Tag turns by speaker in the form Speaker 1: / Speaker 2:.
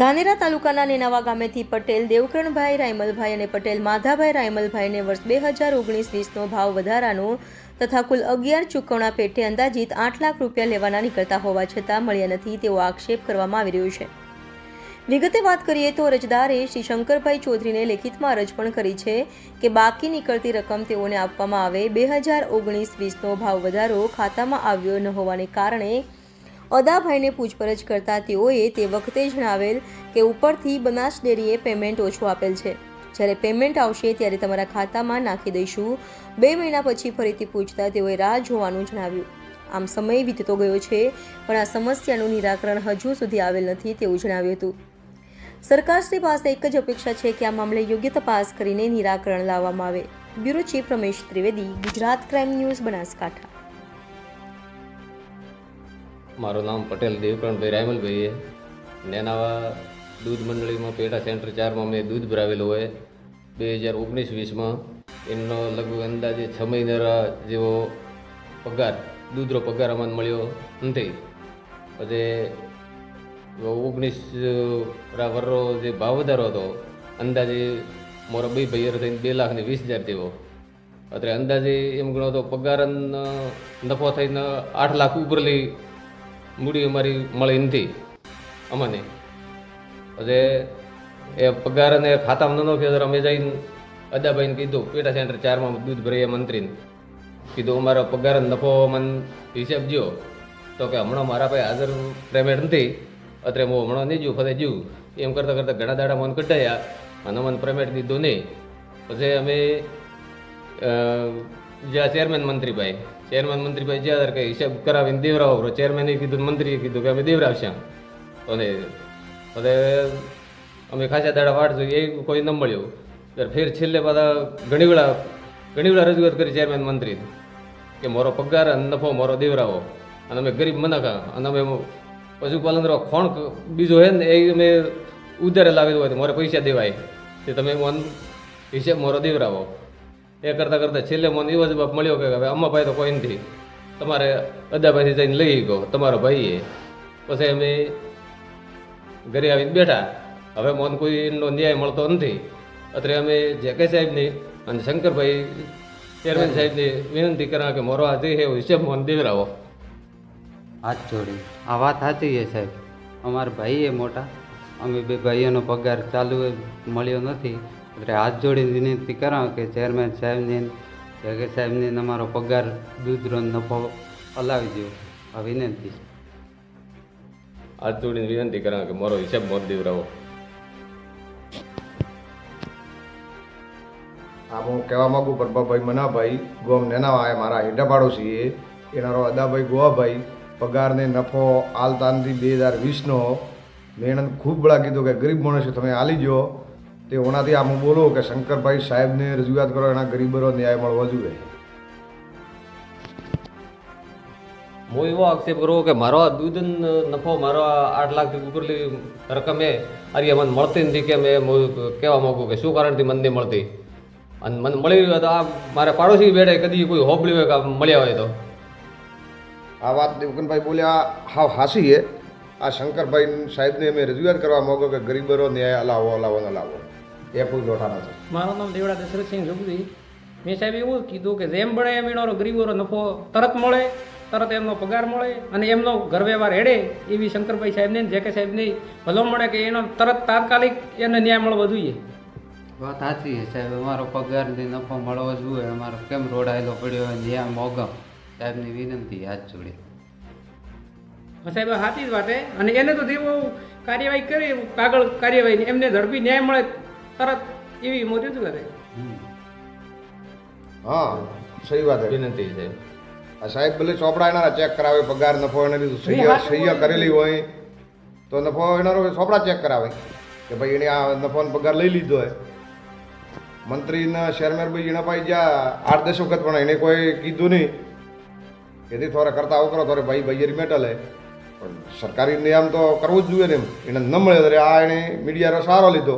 Speaker 1: ધાનેરા તાલુકાના નેનાવા ગામેથી પટેલ, દેવકરણભાઈ, રાયમલભાઈ અને પટેલ માધાભાઈ રાયમલભાઈને વર્ષ બે હજાર ઓગણીસ વીસનો ભાવ વધારાનો તથા કુલ અગિયાર ચૂકવણા પેટે અંદાજિત આઠ લાખ રૂપિયા લેવાના નીકળતા હોવા છતાં મળ્યા નથી તેવો આક્ષેપ કરવામાં આવી રહ્યો છે. વિગતે વાત કરીએ તો અરજદારે શ્રી શંકરભાઈ ચૌધરીને લેખિતમાં અરજ પણ કરી છે કે બાકી નીકળતી રકમ તેઓને આપવામાં આવે. બે હજાર ઓગણીસ વીસનો ભાવ વધારો ખાતામાં આવ્યો ન હોવાને કારણે અદાભાઈને પૂછપરછ કરતા તેઓએ તે વખતે જણાવેલ કે ઉપરથી બનાસ ડેરીએ પેમેન્ટ ઓછું આપેલ છે. જ્યારે પેમેન્ટ આવશે ત્યારે તમારા ખાતામાં નાખી દઈશું. બે મહિના પછી ફરીથી પૂછતા તેઓએ રાહ જોવાનું જણાવ્યું. આમ સમય વીતતો ગયો છે, પણ આ સમસ્યાનું નિરાકરણ હજુ સુધી આવેલ નથી તેવું જણાવ્યું હતું. સરકારશ્રી પાસે એક જ અપેક્ષા છે કે આ મામલે યોગ્ય તપાસ કરીને નિરાકરણ લાવવામાં આવે. Bureau chief Ramesh Trivedi, Gujarat crime news Banaskantha.
Speaker 2: મારું નામ પટેલ દેવકરણભાઈ રાયમલભાઈ છે. નેનાવા દૂધ મંડળીમાં પેટા સેન્ટર ચારમાં મેં દૂધ ભરાવેલું હોય. બે હજાર ઓગણીસ વીસમાં એમનો લગભગ અંદાજે છ મહિના જેવો પગાર, દૂધનો પગાર અમને મળ્યો નથી. પછી ઓગણીસ વરનો જે ભાવ વધારો હતો, અંદાજે મારો બે ભૈયર થઈને બે લાખ ને વીસ હજાર જેવો અત્યારે અંદાજે એમ ગણો તો પગાર નફો થઈને આઠ લાખ ઉપરલી મૂડી અમારી મળી નથી. અમને. પછી એ પગાર અને ખાતામાં ન નાખ્યો ત્યારે અમે જઈને અદાભાઈને કીધું, પેટા સેન્ટર ચારમાં દૂધ ભરાઈએ મંત્રીને. કીધું, અમારો પગાર નફો મને હિસાબ જ્યો તો કે, હમણાં મારા પાસે હાજર પેમેન્ટ નથી. અત્યારે હું હમણાં નહીં જ્યું, ફરે જ્યું. એમ કરતાં કરતાં ઘણા દાડા મને કઢાયા, અને મને પેમેન્ટ દીધું નહીં. પછી અમે જ્યાં ચેરમેન મંત્રીભાઈ ચેરમેન મંત્રીભાઈ જ્યાં ત્યારે કે હિસાબ કરાવીને દેવરાવો ચેરમેને કીધું મંત્રીએ કીધું કે અમે દેવરાવશું અને હવે અમે ખાસા દાડા વાટ જોઈએ, એ કોઈ ન મળ્યું. ત્યારે ફેર છેલ્લે બધા ઘણી વેળા ઘણી વેળા રજૂઆત કરી ચેરમેન મંત્રી કે મારો પગાર અને નફો મારો દેવરાવો. અને અમે ગરીબ મનાખા, અને અમે પશુપાલનનો ખોણ બીજો હે ને એ અમે ઉધારે લાવેલું હોય તો મારે પૈસા દેવાય. તે તમે હિસાબ મારો દેવરાવો. એ કરતાં કરતાં છેલ્લે મને એવો જવાબ મળ્યો કે હવે અમ્માભાઈ તો કોઈ નથી. તમારે અદાભાઈથી જઈને લઈ ગયો, તમારો ભાઈ એ પછી અમે ઘરે આવીને બેઠા. હવે મને કોઈનો ન્યાય મળતો નથી. અત્યારે અમે જે કે સાહેબની અને શંકરભાઈ ચેરમેન સાહેબની વિનંતી કરા કે મારો આ જે હિસાબ મને દેવરાવો.
Speaker 3: હાથ જોડી. આ વાત સાચી છે સાહેબ. અમારા ભાઈ એ મોટા. અમે બે ભાઈઓનો પગાર ચાલુ મળ્યો નથી. એટલે હાથ જોડી વિનંતી કરાવો કે ચેરમેન સાહેબને જગત સાહેબને અમારો પગાર દૂધનો નફો હલાવી દો આ વિનંતી
Speaker 2: હાથ જોડીને વિનંતી કરા કે મારો હિસાબ મને દેવરાવો
Speaker 4: આ હું કહેવા માગું પ્રભાભાઈ મનાભાઈ ગોમ નેનાવા એ મારા હેડા પાડોશી એ એનારો અદાભાઈ ગોવાભાઈ પગારને નફો આલતાનથી બે હજાર વીસનો મહેનત ખૂબ બળા કીધું કે ગરીબ માણસ તમે આલી જો તે ઓનાથી આ હું બોલું કે શંકરભાઈ સાહેબને રજૂઆત કરો એના ગરીબરો ન્યાય મળવો જોઈએ.
Speaker 2: હું એવો આક્ષેપ કરું કે મારો આ દૂધ નફો મારો આઠ લાખથી ઉપરલી રકમ એ આરી મને મળતી નથી કે મેં કહેવા માગું કે શું કારણથી મને નહીં મળતી? અને મને મળી રહ્યું તો આ મારે પાડોશી બેડે કદી કોઈ હોબળ્યું હોય કે મળ્યા હોય તો.
Speaker 4: આ વાત દેવકનભાઈ બોલ્યા હાવ હાસી હે. આ શંકરભાઈ સાહેબને મેં રજૂઆત કરવા માગો કે ગરીબરો ન્યાય અલાવો અલાવો ન લાવો એ કોઈ લોઠા નથી.
Speaker 5: મારું નામ દેવડા દશરથસિંહ જોગદી મેં સાહેબ એવું જ કીધું કે જેમ બને એમ એનો ગરીબોનો નફો તરત મળે તરત એમનો પગાર મળે અને એમનો ઘર વ્યવહાર હેડે એવી શંકરભાઈ સાહેબને જે કે સાહેબને ભલો મળે કે એનો તરત તાત્કાલિક એને ન્યાય મળવો જોઈએ.
Speaker 3: વાત સાચી છે સાહેબ. અમારો પગારથી નફો મળવો જોઈએ. અમારો કેમ રોડાયેલો પડ્યો હોય જ્યાં મોગમ સાહેબની વિનંતી હાથ જોડી.
Speaker 5: સાહેબ સાચી જ વાત અને એને તો જેવું કાર્યવાહી કરી કાગળ કાર્યવાહી એમને ઝડપી ન્યાય મળે તરત એવી મોદી કરે
Speaker 4: હા સહી વાત છે
Speaker 2: વિનંતી છે.
Speaker 4: આ સાહેબ ભલે ચોપડા એના ચેક કરાવે પગાર નફો એને લીધું સહી સહી કરેલી હોય તો નફો એનારો ચોપડા ચેક કરાવે. કે ભાઈ એને આ નફો અને પગાર લઈ લીધો હોય મંત્રીના શેરમેર ભાઈ એના પાસે જ્યાં આઠ દસ વખત પણ એને કોઈ કીધું નહીં. કે તે થોડા કરતા આવું કરો થોડે ભાઈ ભાઈ મેટલ હે પણ સરકારી નિયમ તો કરવું જ જોઈએ ને એને ન મળે ત્યારે આ એણે મીડિયાનો સારો લીધો.